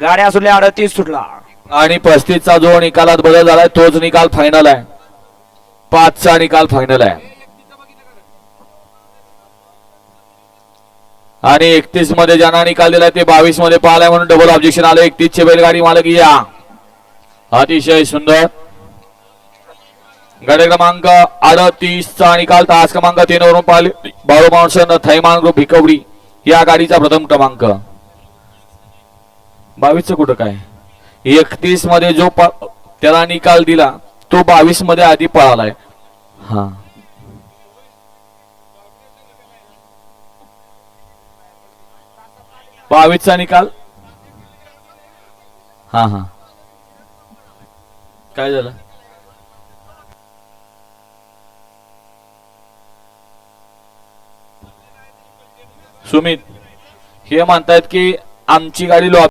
गाड्या असून अडतीस सुटला. आणि पस्तीसचा जो निकालात बदल झालाय तोच निकाल फायनल आहे. पाचचा निकाल फायनल आहे. आणि एकतीसमध्ये ज्यांना निकाल दिलाय ते बावीसमध्ये पाहिलाय म्हणून डबल ऑब्जेक्शन आलं. एकतीस चे बैलगाडी मालक या. अतिशय सुंदर. गाडी क्रमांक अडतीस चा निकाल तास क्रमांक तीन वरून पाहिले. बाळू माणसं थैमान ग्रुप भिकवडी. या गाडीचा प्रथम क्रमांक. बावीस कुठं काय? एकतीसमध्ये जो प- त्याला निकाल दिला तो बावीसमध्ये आधी पळालाय. हा. बावीसचा निकाल? हा हा. काय झालं? सुमित हे म्हणतायत की आमची गाडी लॉ